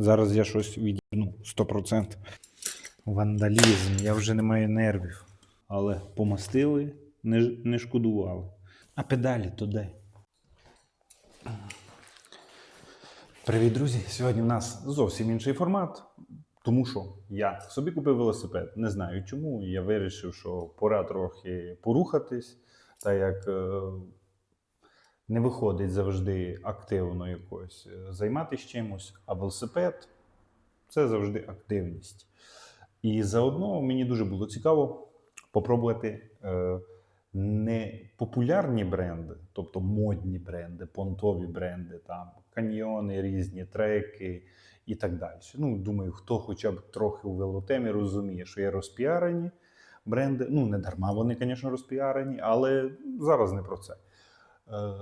Зараз я щось відібну 100%. Вандалізм, я вже не маю нервів. Але помастили, не, не шкодували. А педалі то де? Привіт, друзі! Сьогодні в нас зовсім інший формат. Тому що я собі купив велосипед. Не знаю чому. Я вирішив, що пора трохи порухатись, та як е, не виходить завжди активно якось е, займатися чимось, а велосипед це завжди активність. І заодно мені дуже було цікаво попробувати е, не популярні бренди, тобто модні бренди, понтові бренди, там каньйони, різні треки і так далі. Ну, думаю, хто хоча б трохи у велотемі розуміє, що є розпіарені бренди. Ну, не дарма вони, звісно, розпіарені, але зараз не про це. Е,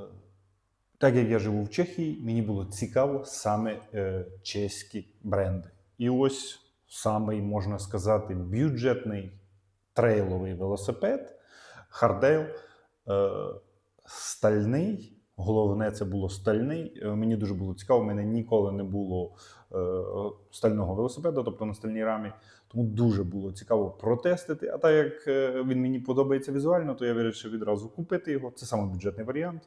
так як я живу в Чехії, мені було цікаво саме е, чеські бренди. І ось самий, можна сказати, бюджетний трейловий велосипед Хардейл е, стальний. Головне, це було стальний. Е, Мені дуже було цікаво. У мене ніколи не було е, стального велосипеда, тобто на стальній рамі. Тому дуже було цікаво протестити. А так як е, він мені подобається візуально, то я вирішив відразу купити його. Це саме бюджетний варіант.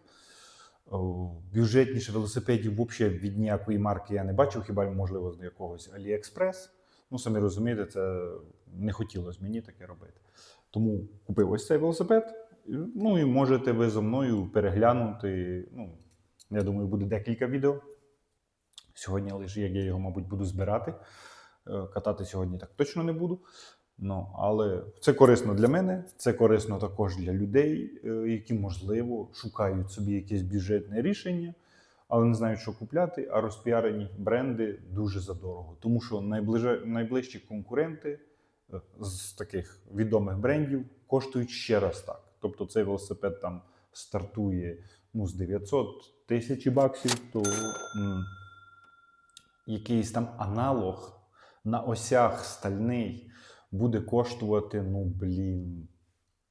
Бюджетніше велосипедів взагалі від ніякої марки я не бачив, хіба можливо з якогось AliExpress. Ну, самі розумієте, це не хотілося мені таке робити. Тому купив ось цей велосипед. Ну і можете ви зо мною переглянути. Ну, я думаю, буде декілька відео. Сьогодні лише як я його, мабуть, буду збирати. Е, Катати сьогодні так точно не буду. Ну, але це корисно для мене, це корисно також для людей, е, які, можливо, шукають собі якесь бюджетне рішення, але не знають, що купляти. А розпіарені бренди дуже задорого. Тому що найближе, найближчі конкуренти е, з таких відомих брендів коштують ще раз так. Тобто цей велосипед там стартує ну, з 900 тисяч баксів, то м, якийсь там аналог на осях стальний буде коштувати, ну блін,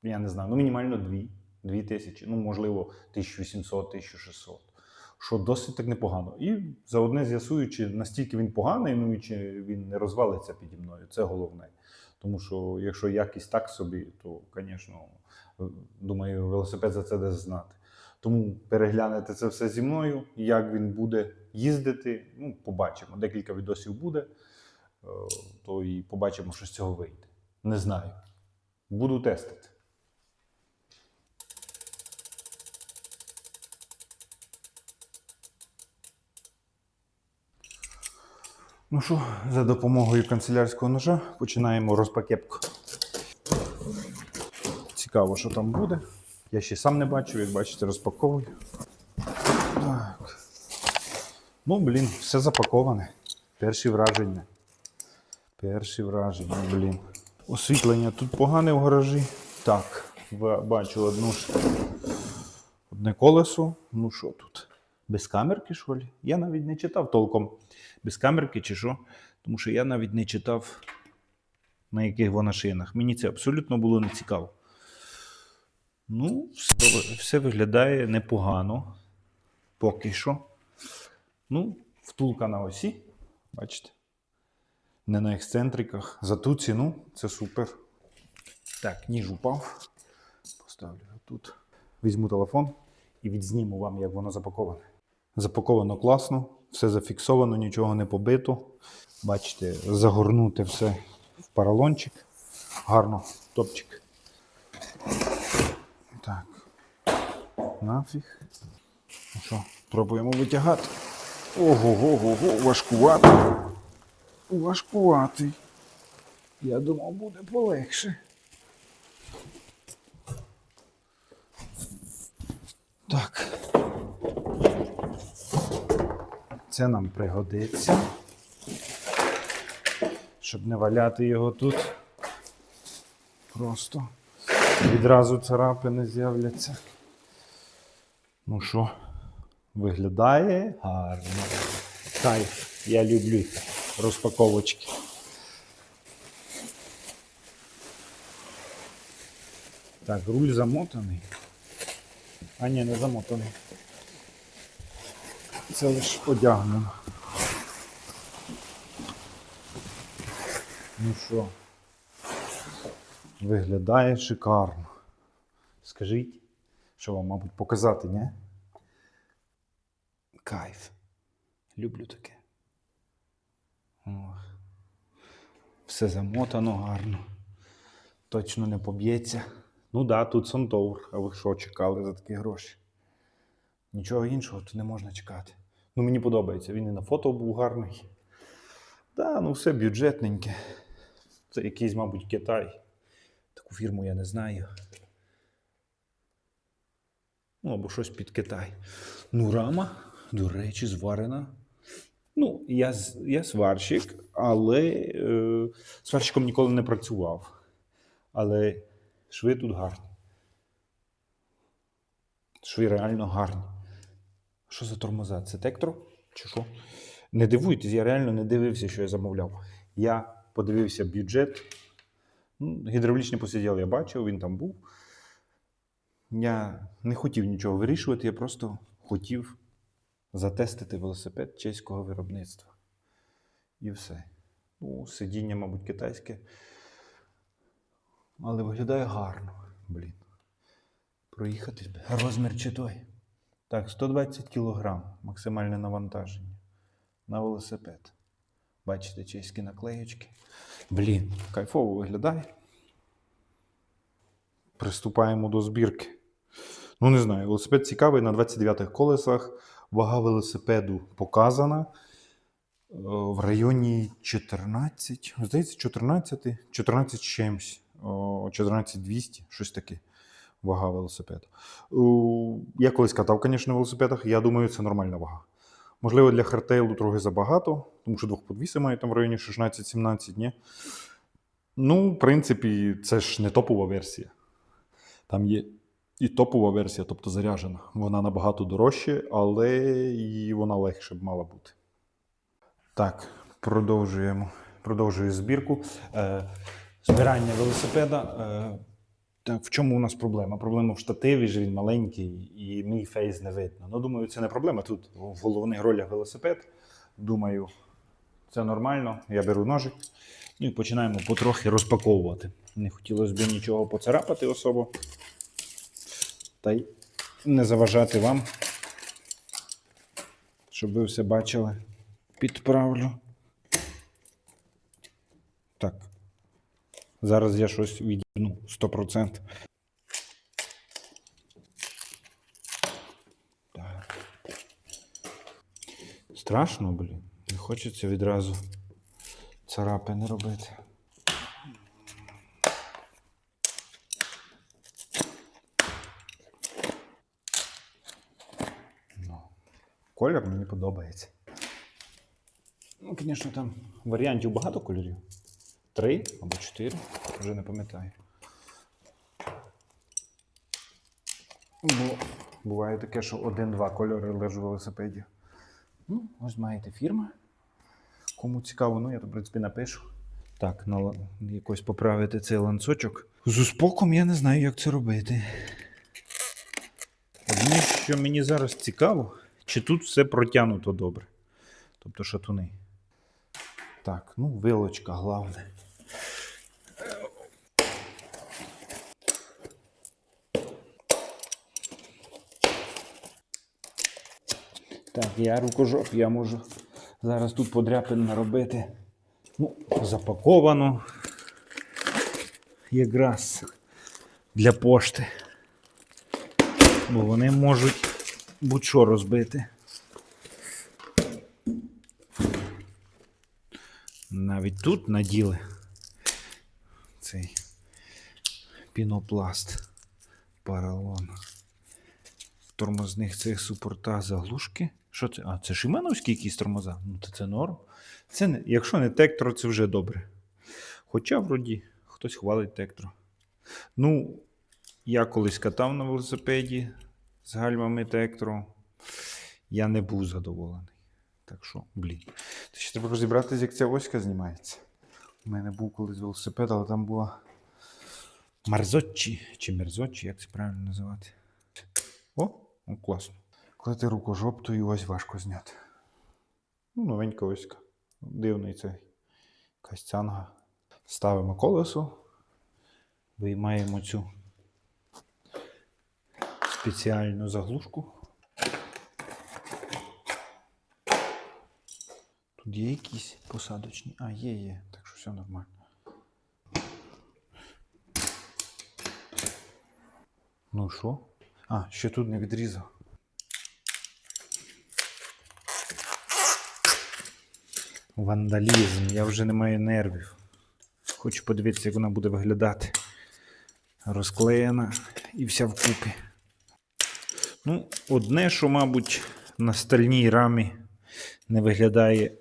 я не знаю, ну мінімально 2, 2 тисячі, ну можливо 1800, 1600. Що досить так непогано. І заодне з'ясуючи, настільки він поганий, ну і чи він не розвалиться піді мною, це головне. Тому що якщо якість так собі, то, звісно, думаю, велосипед за це десь знати. Тому переглянете це все зі мною, як він буде їздити. Ну, побачимо. Декілька відосів буде, е, то і побачимо, що з цього вийде. Не знаю. Буду тестити. Ну що, за допомогою канцелярського ножа починаємо розпакетку. Цікаво, що там буде. Я ще сам не бачу, як бачите, розпаковую. Так. Ну, блін, все запаковане. Перші враження. Перші враження, блін. Освітлення тут погане в гаражі. Так, бачу одну ж. Одне колесо. Ну що тут? Без камерки, що ли? Я навіть не читав толком. Без камерки чи що? Тому що я навіть не читав, на яких вона шинах. Мені це абсолютно було не цікаво. Ну, все, все виглядає непогано. Поки що. Ну, втулка на осі. Бачите? Не на ексцентриках. За ту ціну це супер. Так, ніж упав. Поставлю тут. Візьму телефон і відзніму вам, як воно запаковане. Запаковано класно, все зафіксовано, нічого не побито. Бачите, загорнути все в поролончик. Гарно, топчик. Так. Нафіг. Ну що, пробуємо витягати. Ого-го-го-го, важкуватий. Важкуватий. Я думав, буде полегше. Так. Це нам пригодиться. Щоб не валяти його тут. Просто відразу царапини з'являться. Ну що, виглядає гарно. Кайф, я люблю розпаковочки. Так, руль замотаний. А ні, не замотаний. Це лише одягнено. Ну що? Виглядає шикарно. Скажіть, що вам, мабуть, показати, ні? Кайф. Люблю таке. Ох. Все замотано гарно. Точно не поб'ється. Ну да, тут Сантовр. А ви що чекали за такі гроші? Нічого іншого тут не можна чекати. Ну, мені подобається. Він і на фото був гарний. Да, ну все бюджетненьке. Це якийсь, мабуть, Китай. Таку фірму я не знаю. Ну, або щось під Китай. Ну, рама, до речі, зварена. Ну, я, я сварщик, але е, сварщиком ніколи не працював. Але шви тут гарні. Шви реально гарні. Що за тормоза? Це тектро? Чи що? Не дивуйтесь, я реально не дивився, що я замовляв. Я подивився бюджет. Ну, гідравлічний посиділ я бачив, він там був. Я не хотів нічого вирішувати, я просто хотів затестити велосипед чеського виробництва. І все. Ну, сидіння, мабуть, китайське. Але виглядає гарно. Блін. Проїхатись би. Розмір чи той. Так, 120 кг максимальне навантаження на велосипед. Бачите, чеські наклеєчки. Блін, кайфово виглядає. Приступаємо до збірки. Ну, не знаю, велосипед цікавий на 29-х колесах. Вага велосипеду показана. Е, В районі 14, здається, 14, 14 з чимсь, 14 200, щось таке. Вага велосипеду. Я колись катав, звісно, на велосипедах. Я думаю, це нормальна вага. Можливо, для хардтейлу трохи забагато, тому що двох подвіси мають там в районі 16-17 дні. Ну, в принципі, це ж не топова версія. Там є і топова версія, тобто заряджена. Вона набагато дорожча, але і вона легше б мала бути. Так, продовжуємо. Продовжую збірку. Е, збирання велосипеда. В чому у нас проблема? Проблема в штативі, ж він маленький і мій фейс не видно. Ну, думаю, це не проблема. Тут в головних ролях велосипед. Думаю, це нормально. Я беру ножик і починаємо потрохи розпаковувати. Не хотілося б нічого поцарапати особо. Та й не заважати вам, щоб ви все бачили. Підправлю. Так. Зараз я щось відібну 100%. Так. Страшно, блін. Не хочеться відразу царапини робити. Ну, колір мені подобається. Ну, звісно, там варіантів багато кольорів. Три або чотири, вже не пам'ятаю. Бо буває таке, що один-два кольори лежать у велосипеді. Ну, ось маєте фірма. Кому цікаво, ну я то, в принципі, напишу. Так, на якось поправити цей ланцочок. З успоком я не знаю, як це робити. Одне, що мені зараз цікаво, чи тут все протягнуто добре. Тобто шатуни. Так, ну, вилочка головне. Так, я рукожоп, я можу зараз тут подряпин наробити. Ну, запаковано. Якраз для пошти. Бо вони можуть будь-що розбити. Навіть тут наділи цей пінопласт паралон. Тормозних цих супортах заглушки. Що це? А, це Шимановські якісь тормоза? Ну, то це норм. Це не, якщо не тектро, це вже добре. Хоча, вроді, хтось хвалить тектро. Ну, я колись катав на велосипеді з гальмами тектро. Я не був задоволений. Так що, блін. Це ще треба розібратися, як ця оська знімається. У мене був колись велосипед, але там була Марзоччі чи мерзоччі, як це правильно називати. О, о класно. Коли ти рукожоп, то і ось важко зняти. Ну, новенька оська. Дивний цей. Якась цянга. Ставимо колесо, виймаємо цю спеціальну заглушку. Тут є якісь посадочні. А, є, є, так що все нормально. Ну що? А, ще тут не відрізав. Вандалізм, я вже не маю нервів. Хочу подивитися, як вона буде виглядати. Розклеєна і вся вкупі. Ну, одне, що, мабуть, на стальній рамі не виглядає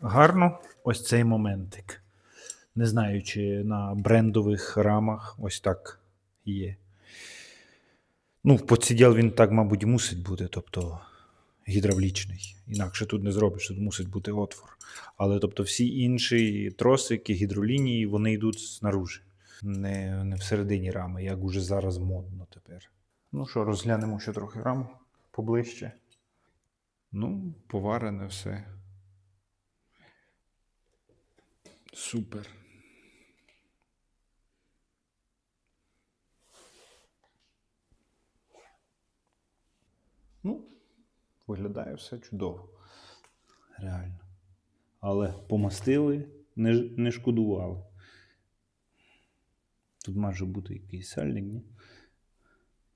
гарно, ось цей моментик. Не знаю, чи на брендових рамах ось так є. Ну, в подсиділ він так, мабуть, мусить бути, тобто гідравлічний. Інакше тут не зробиш, тут мусить бути отвор. Але тобто всі інші тросики, гідролінії, вони йдуть знаружи, не, не всередині рами, як уже зараз модно тепер. Ну що, розглянемо ще трохи раму поближче. Ну, поварене все. Супер. Ну, виглядає все чудово. Реально. Але помастили, не, не шкодували. Тут може бути якийсь сальник, ні?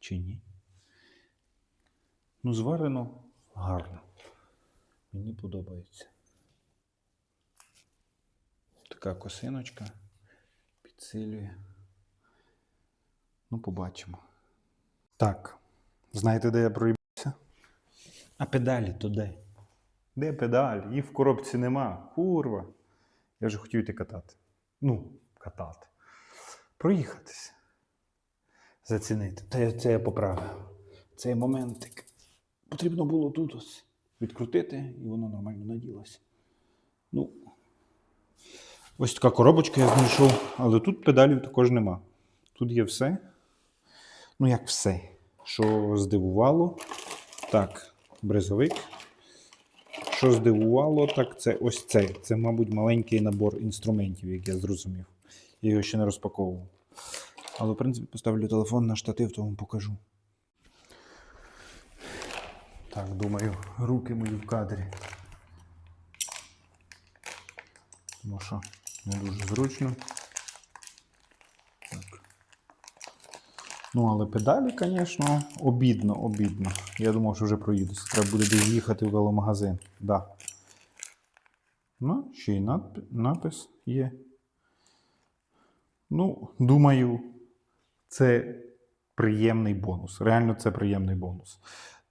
Чи ні? Ну, зварено гарно. Мені подобається. Така косиночка підсилює. Ну, побачимо. Так. Знаєте, де я проїбався? А педалі то де? Педаль? Їх в коробці нема. Курва. Я вже хотів йти катати. Ну, катати. Проїхатися. Зацінити. Це, це я поправив. Цей моментик. Потрібно було тут ось відкрутити, і воно нормально наділося. Ну, ось така коробочка я знайшов, але тут педалів також нема. Тут є все. Ну, як все, що здивувало. Так, бризовик. Що здивувало, так це ось цей. Це, мабуть, маленький набор інструментів, як я зрозумів. Я його ще не розпаковував. Але, в принципі, поставлю телефон на штатив, то вам покажу. Так, думаю, руки мої в кадрі. Тому що не дуже зручно. Ну, але педалі, звісно, обідно, обідно. Я думав, що вже проїдуся. Треба буде десь їхати в веломагазин. Да. Ну, ще й напис є. Ну, думаю, це приємний бонус. Реально, це приємний бонус.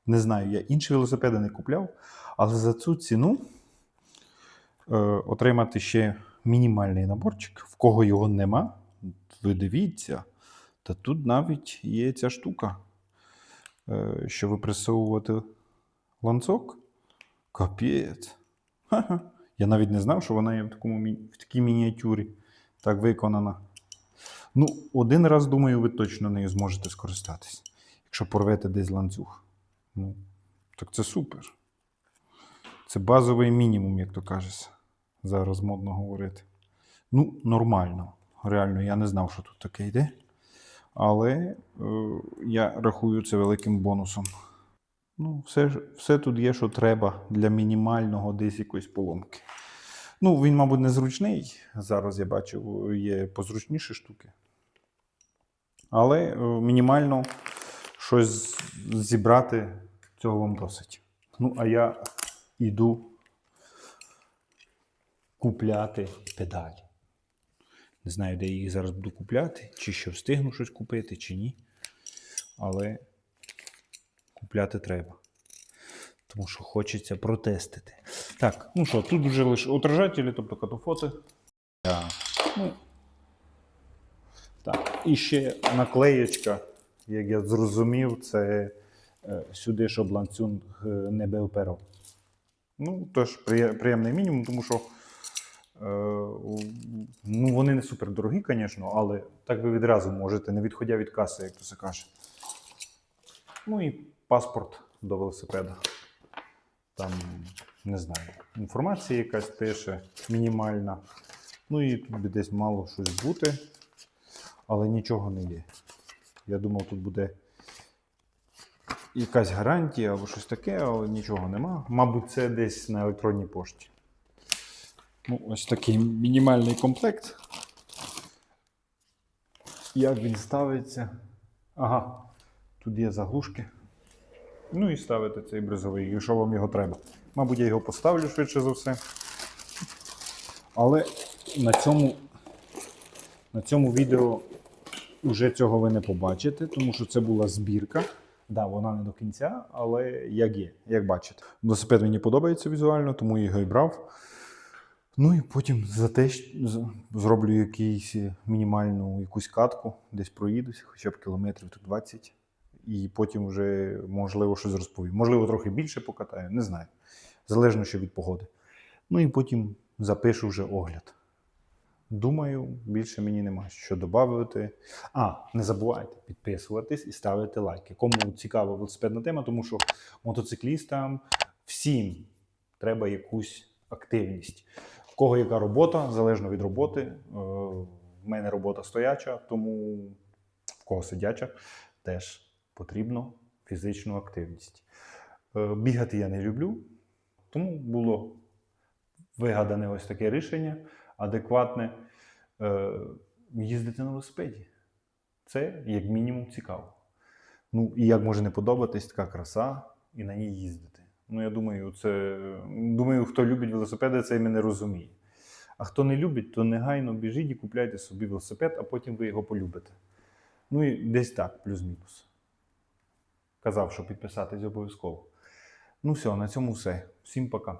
Не знаю, я інші велосипеди не купляв, але за цю ціну е, отримати ще мінімальний наборчик, в кого його нема, ви дивіться. Та тут навіть є ця штука, е, що випресовувати ланцок. Капець. Я навіть не знав, що вона є в, такому, в такій мініатюрі так виконана. Ну, один раз, думаю, ви точно нею зможете скористатись, якщо порвете десь ланцюг. Ну, так це супер. Це базовий мінімум, як то кажеться. Зараз модно говорити. Ну, нормально. Реально, я не знав, що тут таке йде. Але е, я рахую це великим бонусом. Ну, все, все тут є, що треба для мінімального десь якоїсь поломки. Ну, він, мабуть, незручний. Зараз я бачив, є позручніші штуки. Але е, мінімально щось зібрати цього вам досить. Ну, а я йду купляти педалі. Не знаю, де я їх зараз буду купляти, чи ще встигну щось купити, чи ні. Але купляти треба. Тому що хочеться протестити. Так, ну що, тут вже лише отражателі, тобто катофоти. Так. Ну, так. І ще наклеєчка, як я зрозумів, це е, сюди, щоб ланцюг е, не бив перо. Ну, приє- приємний мінімум, тому що ну, вони не супер дорогі, звісно, але так ви відразу можете, не відходя від каси, як то це каже. Ну і паспорт до велосипеда. Там, не знаю, інформація якась теж мінімальна. Ну і тут би десь мало щось бути, але нічого не є. Я думав, тут буде якась гарантія або щось таке, але нічого нема. Мабуть, це десь на електронній пошті. Ну, ось такий мінімальний комплект. Як він ставиться? Ага, тут є заглушки. Ну і ставити цей бризовий, якщо вам його треба. Мабуть, я його поставлю швидше за все. Але на цьому, на цьому відео вже цього ви не побачите, тому що це була збірка. Да, вона не до кінця, але як є, як бачите. Велосипед мені подобається візуально, тому я його і брав. Ну і потім за те щ- з- зроблю якийсь мінімальну якусь катку, десь проїдусь, хоча б кілометрів тут 20. І потім вже, можливо, щось розповім. Можливо, трохи більше покатаю, не знаю. Залежно ще від погоди. Ну і потім запишу вже огляд. Думаю, більше мені нема що додати. А, не забувайте підписуватись і ставити лайки. Кому цікава велосипедна тема, тому що мотоциклістам всім треба якусь активність. Кого яка робота, залежно від роботи. Е, В мене робота стояча, тому в кого сидяча, теж потрібно фізичну активність. Е, Бігати я не люблю, тому було вигадане ось таке рішення адекватне е, їздити на велосипеді. Це як мінімум цікаво. Ну і як може не подобатись така краса і на ній їздити. Ну, я думаю, це думаю, хто любить велосипеди, це мене розуміє. А хто не любить, то негайно біжіть і купляйте собі велосипед, а потім ви його полюбите. Ну і десь так, плюс-мінус. Казав, що підписатись обов'язково. Ну все, на цьому все. Всім пока.